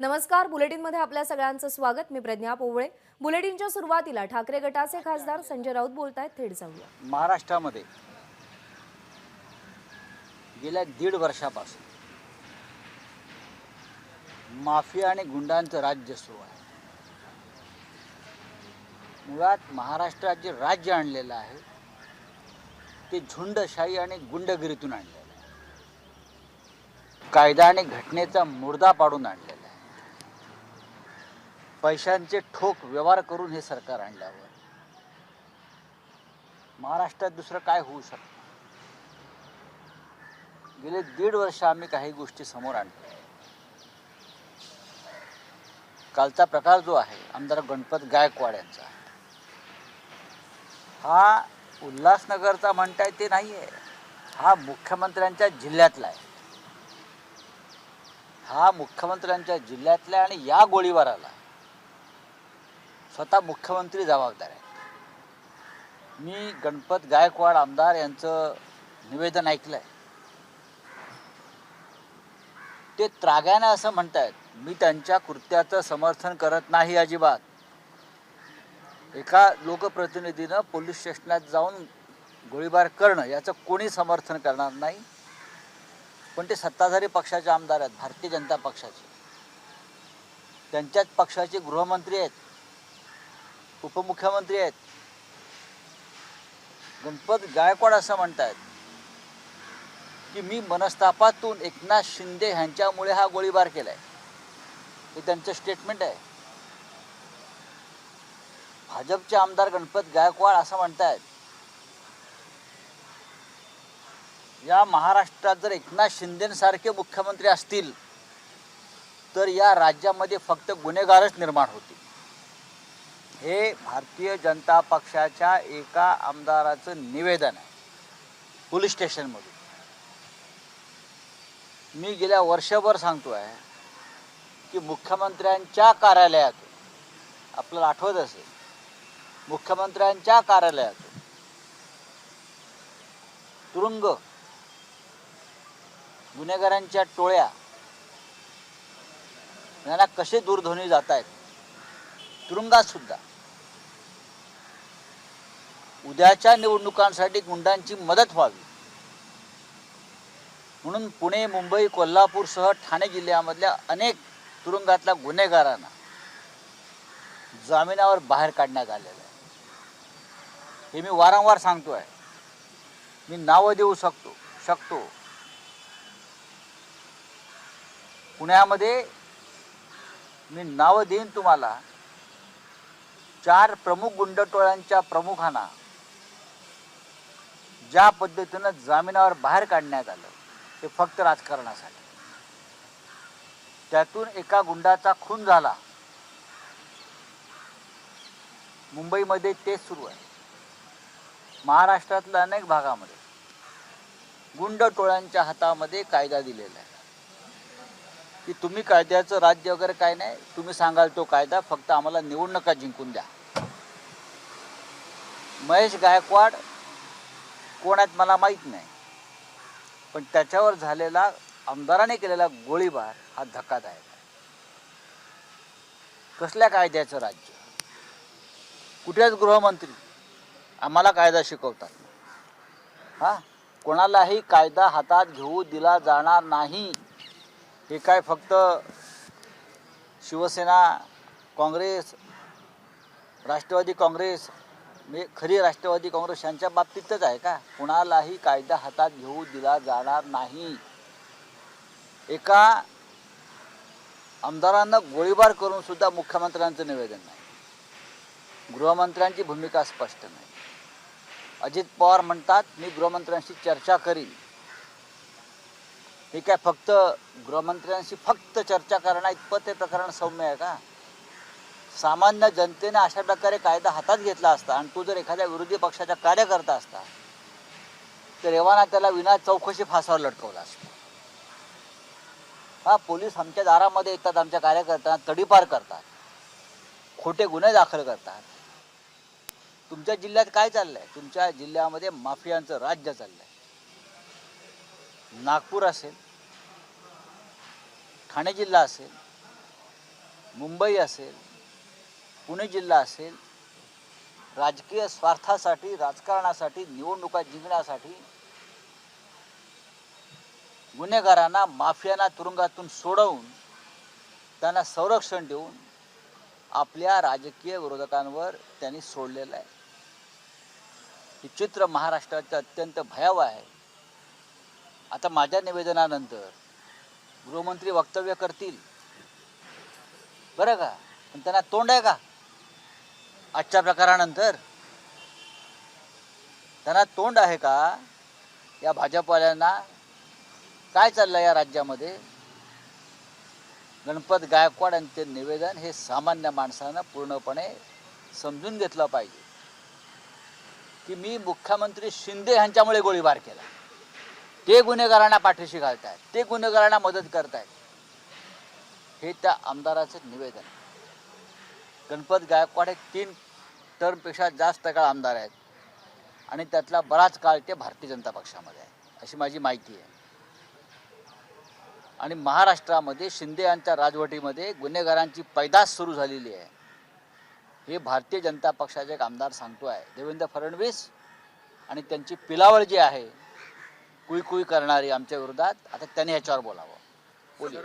नमस्कार बुलेटिनमध्ये आपल्या सगळ्यांचं स्वागत. मी प्रज्ञा पोवळे. बुलेटिनच्या सुरुवातीला ठाकरे गटाचे खासदार संजय राऊत बोलतायत. थेट जाऊया. महाराष्ट्रामध्ये गेल्या दीड वर्षापासून माफिया आणि गुंडांचं राज्य सुरू आहे. मुळात महाराष्ट्रात जे राज्य आणलेलं आहे. ते झुंडशाही आणि गुंडगिरीतून आणलेलं आहे. कायदा आणि घटनेचा मुर्दा पाडून आणलेला पैशांचे ठोक व्यवहार करून हे सरकार आणल्यावर. महाराष्ट्रात दुसरं काय होऊ शकतं? गेले दीड वर्ष आम्ही काही गोष्टी समोर आणतो. कालचा प्रकार जो आहे आमदार गणपत गायकवाड यांचा. हा उल्हासनगरचा म्हणताय ते नाही आहे हा मुख्यमंत्र्यांच्या जिल्ह्यातला आहे. हा मुख्यमंत्र्यांच्या जिल्ह्यातला आहे आणि या गोळीबाराला. स्वतः मुख्यमंत्री जबाबदार आहेत. मी गणपत गायकवाड आमदार यांचं निवेदन ऐकलं आहे ते त्राग्यानं असं म्हणतायत मी त्यांच्या कृत्याचं समर्थन करत नाही अजिबात. एका लोकप्रतिनिधीनं पोलीस स्टेशनात जाऊन गोळीबार करणं याचं कोणी समर्थन करणार नाही? पण ते सत्ताधारी पक्षाचे आमदार आहेत भारतीय जनता पक्षाचे. त्यांच्याच पक्षाचे गृहमंत्री आहेत. उपमुख्यमंत्री आहेत. गणपत गायकवाड असं म्हणतायत की मी मनस्तापातून एकनाथ शिंदे ह्यांच्यामुळे हा गोळीबार केलाय. हे त्यांचं स्टेटमेंट आहे. भाजपचे आमदार गणपत गायकवाड असं म्हणतायत या महाराष्ट्रात जर एकनाथ शिंदेसारखे मुख्यमंत्री असतील तर या राज्यामध्ये फक्त गुन्हेगारच निर्माण होतील. हे भारतीय जनता पक्षाच्या एका आमदाराचं निवेदन आहे. पोलीस स्टेशनमधून मी गेल्या वर्षभर सांगतो आहे की मुख्यमंत्र्यांच्या कार्यालयातून आपल्याला आठवत असेल मुख्यमंत्र्यांच्या कार्यालयातून तुरुंग गुन्हेगारांच्या टोळ्या यांना कसे दूरध्वनी जात आहेत तुरुंगात सुद्धा उद्याच्या निवडणुकांसाठी गुंडांची मदत व्हावी. म्हणून पुणे मुंबई कोल्हापूरसह ठाणे जिल्ह्यामधल्या अनेक तुरुंगातल्या गुन्हेगारांना जामिनावर बाहेर काढण्यात आलेलं आहे. हे मी वारंवार सांगतो आहे मी नावं देऊ शकतो शकतो. पुण्यामध्ये मी नावं देईन तुम्हाला. चार प्रमुख गुंडटोळ्यांच्या प्रमुखांना ज्या पद्धतीनं जामिनावर बाहेर काढण्यात आलं ते फक्त राजकारणासाठी. त्यातून एका गुंडाचा खून झाला. मुंबईमध्ये तेच सुरू आहे. महाराष्ट्रातल्या अनेक भागामध्ये गुंड टोळ्यांच्या हातामध्ये कायदा दिलेला आहे. की तुम्ही कायद्याचं राज्य वगैरे काय नाही तुम्ही सांगाल तो कायदा फक्त आम्हाला निवडणुका जिंकून द्या. महेश गायकवाड कोण आहेत मला माहीत नाही. पण त्याच्यावर झालेला आमदाराने केलेला गोळीबार हा धक्कादायक आहे. कसल्या कायद्याचं राज्य? कुठेच गृहमंत्री आम्हाला कायदा शिकवतात. हा? कोणालाही कायदा हातात घेऊ दिला जाणार नाही. हे काय फक्त शिवसेना काँग्रेस राष्ट्रवादी काँग्रेस म्हणजे खरी राष्ट्रवादी काँग्रेस यांच्या बाबतीतच आहे का? कुणालाही कायदा हातात घेऊ दिला जाणार नाही. एका आमदारांना गोळीबार करून सुद्धा मुख्यमंत्र्यांचं निवेदन नाही. गृहमंत्र्यांची भूमिका स्पष्ट नाही. अजित पवार म्हणतात मी गृहमंत्र्यांशी चर्चा करीन. हे काय फक्त गृहमंत्र्यांशी फक्त चर्चा करणं इतपत हे प्रकरण सौम्य आहे का? सामान्य जनतेने अशा प्रकारे कायदा हातात घेतला असता आणि तू जर एखाद्या विरोधी पक्षाचा कार्यकर्ता असता तर एव्हाना त्याला विना चौकशी फासावर लटकवला असता. हा पोलीस आमच्या दारामध्ये येतात आमच्या कार्यकर्त्यांना तडीपार करतात खोटे गुन्हे दाखल करतात. तुमच्या जिल्ह्यात काय चाललंय? तुमच्या जिल्ह्यामध्ये माफियांचं राज्य चाललंय. नागपूर असेल ठाणे जिल्हा असेल मुंबई असेल पुणे जिल्हा असेल राजकीय स्वार्थासाठी राजकारणासाठी निवडणुका जिंकण्यासाठी गुन्हेगारांना माफियांना तुरुंगातून सोडवून त्यांना संरक्षण देऊन आपल्या राजकीय विरोधकांवर त्यांनी सोडलेलं आहे. हे चित्र महाराष्ट्राचं अत्यंत भयावह आहे. आता माझ्या निवेदनानंतर गृहमंत्री वक्तव्य करतील. बरं का? पण त्यांना तोंड आहे का? आजच्या प्रकारानंतर? त्यांना तोंड आहे का? या भाजपवाल्यांना काय चाललं या राज्यामध्ये? गणपत गायकवाड यांचे निवेदन हे सामान्य माणसानं पूर्णपणे समजून घेतलं पाहिजे. की मी मुख्यमंत्री शिंदे यांच्यामुळे गोळीबार केला. ते गुन्हेगारांना पाठीशी घालतायत. ते गुन्हेगारांना मदत करतायत. हे त्या आमदाराचं निवेदन आहे. गणपत गायकवाड हे तीन टर्मपेक्षा जास्त काळ आमदार आहेत. आणि त्यातला बराच काळ ते भारतीय जनता पक्षामध्ये आहे अशी माझी माहिती आहे. आणि महाराष्ट्रामध्ये शिंदे यांच्या राजवटीमध्ये गुन्हेगारांची पैदास सुरू झालेली आहे. हे भारतीय जनता पक्षाचे एक आमदार सांगतो आहे देवेंद्र फडणवीस आणि त्यांची पिलावळ जी आहे कुई कुई करणारी आमच्या विरोधात आता त्यांनी ह्याच्यावर बोलावं. बोलिये.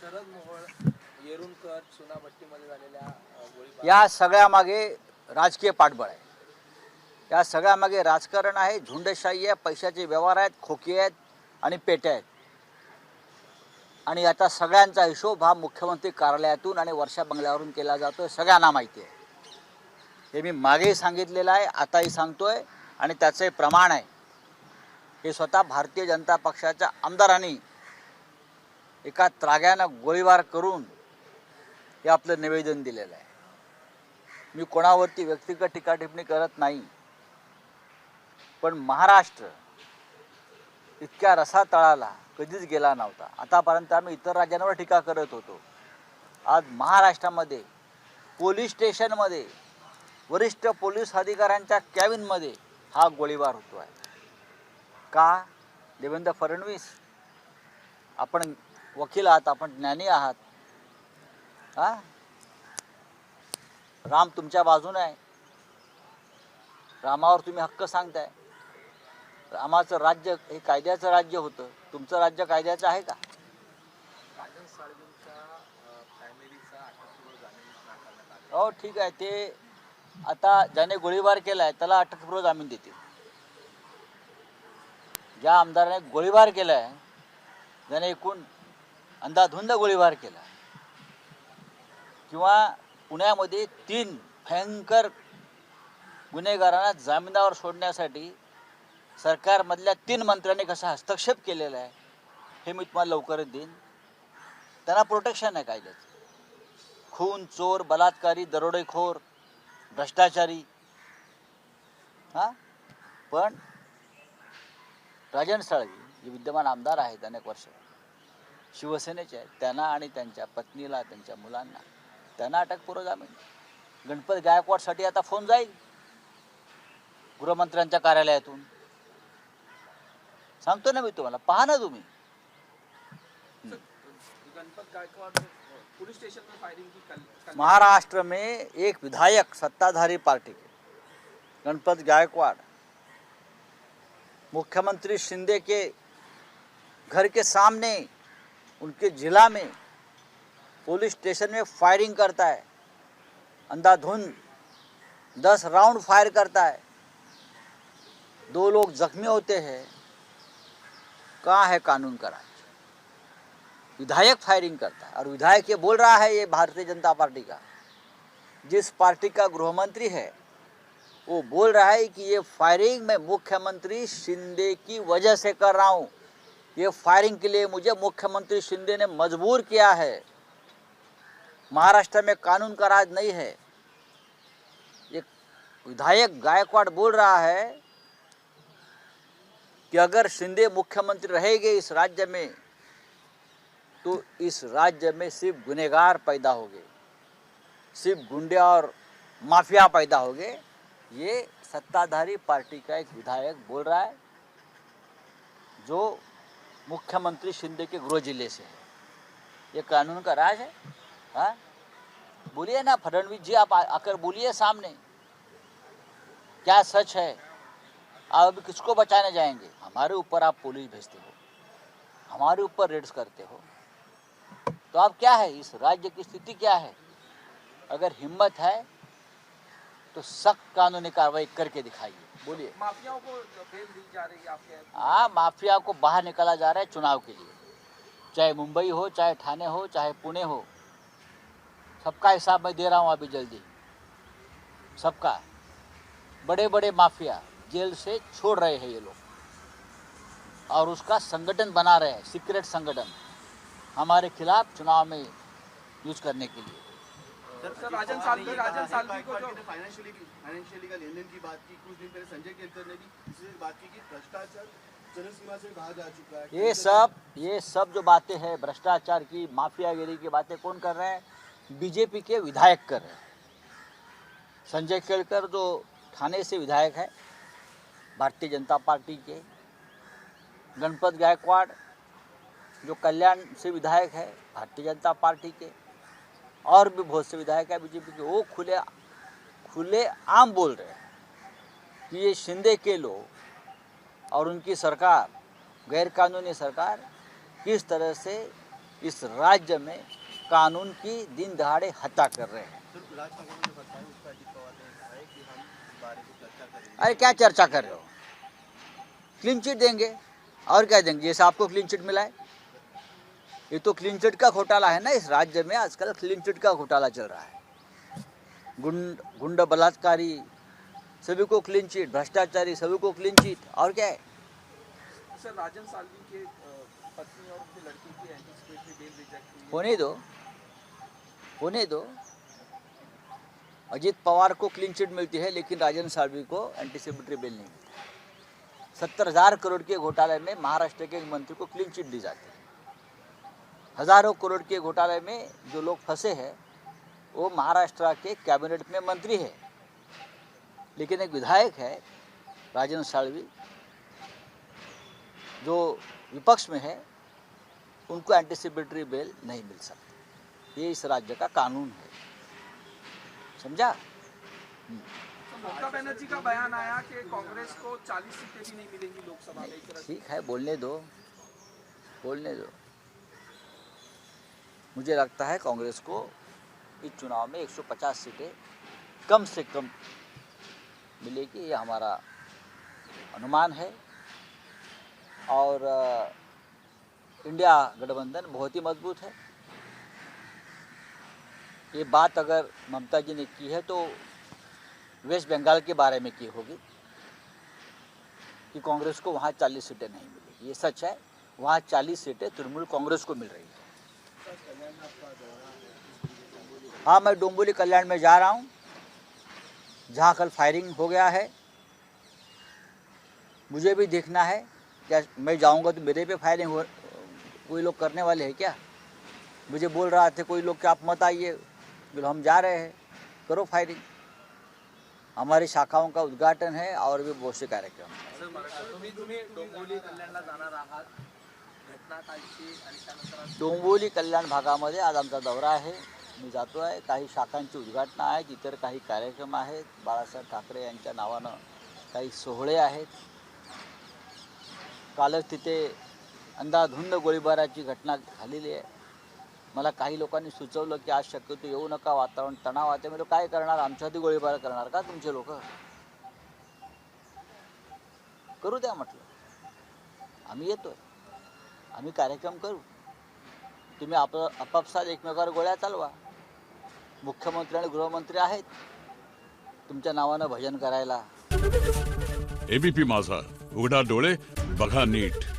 शरद मोहोळ. येरुणकर चुनाभट्टीमध्ये झालेल्या या सगळ्यामागे राजकीय पाठबळ आहे. या सगळ्यामागे राजकारण आहे झुंडशाही आहे पैशाचे व्यवहार आहेत खोकी आहेत आणि पेट्या आहेत. आणि आता सगळ्यांचा हिशोब हा मुख्यमंत्री कार्यालयातून आणि वर्षा बंगल्यावरून केला जातो सगळ्यांना माहिती आहे. हे मी मागेही सांगितलेलं आहे आताही सांगतोय आणि त्याचं प्रमाण आहे. हे स्वतः भारतीय जनता पक्षाच्या आमदारांनी एका त्राग्यानं गोळीबार करून हे आपलं निवेदन दिलेलं आहे. मी कोणावरती व्यक्तिगत टीका टिप्पणी करत नाही. पण महाराष्ट्र इतक्या रसातळाला कधीच गेला नव्हता. आतापर्यंत आम्ही इतर राज्यांवर टीका करत होतो. आज महाराष्ट्रामध्ये पोलीस स्टेशनमध्ये वरिष्ठ पोलीस अधिकाऱ्यांच्या कॅबिनमध्ये हा गोळीबार होतो आहे का? देवेंद्र फडणवीस आपण वकील आहात आपण ज्ञानी आहात. हा? राम तुमच्या बाजूने आहे. रामावर तुम्ही हक्क सांगताय. रामाचं राज्य हे कायद्याचं राज्य होतं. तुमचं राज्य कायद्याचं आहे का? हो ठीक आहे. ते आता ज्याने गोळीबार केलाय त्याला अटकपूर्व जामीन देतील. ज्या आमदाराने गोळीबार केलाय ज्याने एकूण अंधाधुंद गोळीबार केला किंवा पुण्यामध्ये तीन भयंकर गुन्हेगारांना जामिनावर सोडण्यासाठी सरकारमधल्या तीन मंत्र्यांनी कसा हस्तक्षेप केलेला आहे हे मी तुम्हाला लवकरच देईन. त्यांना प्रोटेक्शन आहे कायद्याचं. खून चोर बलात्कारी दरोडेखोर भ्रष्टाचारी. हां? पण राजन साळवी जे विद्यमान आमदार आहेत अनेक वर्ष शिवसेनेचे आहेत त्यांना आणि त्यांच्या पत्नीला त्यांच्या मुलांना त्यांना अटकपूर्व जामीन गणपत गायकवाडसाठी आता फोन जाईल गृहमंत्र्यांच्या कार्यालयातून. सांगतो ना मी तुम्हाला पहा ना तुम्ही. महाराष्ट्र में एक विधायक सत्ताधारी पार्टी के गणपत गायकवाड़ मुख्यमंत्री शिंदे के घर के सामने उनके जिला में पुलिस स्टेशन में फायरिंग करता है। अंधाधुंध दस राउंड फायर करता है। दो लोग जख्मी होते हैं। कहाँ है कानून का राज विधायक फायरिंग करता है। और विधायक ये बोल रहा है ये भारतीय जनता पार्टी का। जिस पार्टी का गृहमंत्री है, वो बोल रहा है कि ये फायरिंग मैं मुख्यमंत्री शिंदे की वजह से कर रहा हूँ। ये फायरिंग के लिए मुझे मुख्यमंत्री शिंदे ने मजबूर किया है। महाराष्ट्र में कानून का राज नहीं है। एक विधायक गायकवाड़ बोल रहा है कि अगर शिंदे मुख्यमंत्री रहेंगे इस राज्य में तो इस राज्य में सिर्फ़ गुनेगार पैदा होंगे। सिर्फ़ गुंडे और माफिया पैदा होंगे। ये सत्ताधारी पार्टी का एक विधायक बोल रहा है, जो मुख्यमंत्री शिंदे के गृह ज़िले से है। ये कानून का राज है हाँ? बोलिए ना फडणवीस जी आप आकर बोलिए सामने। क्या सच है? आप अभी किसको बचाने जाएँगे? हमारे ऊपर आप पुलिस भेजते हो। हमारे ऊपर रेड्स करते हो। तो आप क्या है? इस राज्य की स्थिति क्या है? अगर हिम्मत है तो सख्त कानूनी कार्रवाई करके दिखाइए। बोलिए। माफियाओं को बेल दी जा रही है आपके हाँ माफिया को बाहर निकाला जा रहा है चुनाव के लिए। चाहे मुंबई हो चाहे ठाणे हो चाहे पुणे हो। सबका हिसाब मैं दे रहा हूँ अभी जल्दी। सबका। बड़े बड़े माफिया जेल से छोड़ रहे हैं ये लोग। और उसका संगठन बना रहे हैं सीक्रेट संगठन हमारे खिलाफ चुनाव में यूज़ करने के लिए। राजन सालवी राजन सालवी को जो फाइनेंशियली फाइनेंशियली का लेन की बात की कुछ दिन पहले संजय केतकर ने भी इसी बात की कि भ्रष्टाचार जनसीमा से बाहर जा चुका है। ये सब ये सब जो बातें हैं भ्रष्टाचार की माफियागिरी की बातें कौन कर रहे हैं? बीजेपी के विधायक कर रहे हैं। संजय केलकर जो थाने से विधायक है, भारतीय जनता पार्टी के। गणपत गायकवाड़ जो कल्याण से विधायक है, भारतीय जनता पार्टी के। और भी बहुत से विधायक है बीजेपी के, वो खुले खुले आम बोल रहे हैं कि ये शिंदे के लोग और उनकी सरकार, गैरकानूनी सरकार, किस तरह से इस राज्य में कानून की दिन दहाड़े हत्या कर रहे हैं। है अरे क्या चर्चा कर रहे हो? क्लीन चिट देंगे। और क्या देंगे? जैसे आपको क्लीन चिट मिला है। ये तो क्लीन चिट का घोटाला है ना इस राज्य में। आजकल क्लीन चिट का घोटाला चल रहा है। गुंड गुंड बलात्कारी सभी को क्लीन चिट भ्रष्टाचारी सभी को क्लीन चिट और क्या है? सर राजन सालवी के पत्नी और उनकी लड़की की एंटीसिपेटरी बेल रिजेक्ट हुई है। होने दो। होने दो। अजीत पवार को क्लीन चिट मिलती है, लेकिन राजन सालवी को एंटीसिपेटरी बिल नहीं मिलती सत्तर हज़ार करोड़ के घोटाले में महाराष्ट्र के मंत्री को क्लीन चिट दी जाती है। हज़ारों करोड़ के घोटाले में जो लोग फंसे हैं, वो महाराष्ट्र के कैबिनेट में मंत्री है। लेकिन एक विधायक है राजन सालवी जो विपक्ष में है, उनको एंटीसिपेटरी बेल नहीं मिल सकती। ये इस राज्य का कानून है। समझा? तो ममता बनर्जी का बयान आया कि कांग्रेस को 40 सीटें भी नहीं मिलेंगी लोकसभा में ठीक है बोलने दो। बोलने दो। मुझे लगता है कांग्रेस को इस चुनाव में 150 सीटें कम से कम मिलेगी ये हमारा अनुमान है। और इंडिया गठबंधन बहुत ही मज़बूत है। ये बात अगर ममता जी ने की है तो वेस्ट बंगाल के बारे में की होगी कि कांग्रेस को वहाँ 40 सीटें नहीं मिली। ये सच है, वहाँ 40 सीटें तृणमूल कांग्रेस को मिल रही है। हाँ मैं डोंबोली कल्याण में जा रहा हूँ, जहाँ कल फायरिंग हो गया है। मुझे भी देखना है, क्या मैं जाऊँगा तो मेरे पे फायरिंग हो, कोई लोग करने वाले हैं क्या? मुझे बोल रहा थे, कोई लोग कि आप मत आइए। बोले हम जा रहे हैं। करो फायरिंग हमारी शाखाओं का उद्घाटन है और भी बहुत से कार्यक्रम हैं। डोंबिवली कल्याण भागामध्ये आज आमचा दौरा आहे. मी जातो आहे. काही शाखांची उद्घाटनं आहेत. इतर काही कार्यक्रम आहेत. बाळासाहेब ठाकरे यांच्या नावानं काही सोहळे आहेत. कालच तिथे अंधाधुंद गोळीबाराची घटना झालेली आहे. मला काही लोकांनी सुचवलं की आज शक्यतो येऊ नका वातावरण तणाव आहे. म्हणजे काय करणार? आमच्यावरती गोळीबार करणार का तुमचे लोक? करू द्या म्हटलं. आम्ही येतोय. आम्ही कार्यक्रम करू. तुम्ही आप आपापसात एकमेकावर गोळ्या चालवा. मुख्यमंत्री आणि गृहमंत्री आहेत. तुमच्या नावानं भजन करायला. एबीपी माझा. उघडा डोळे बघा नीट.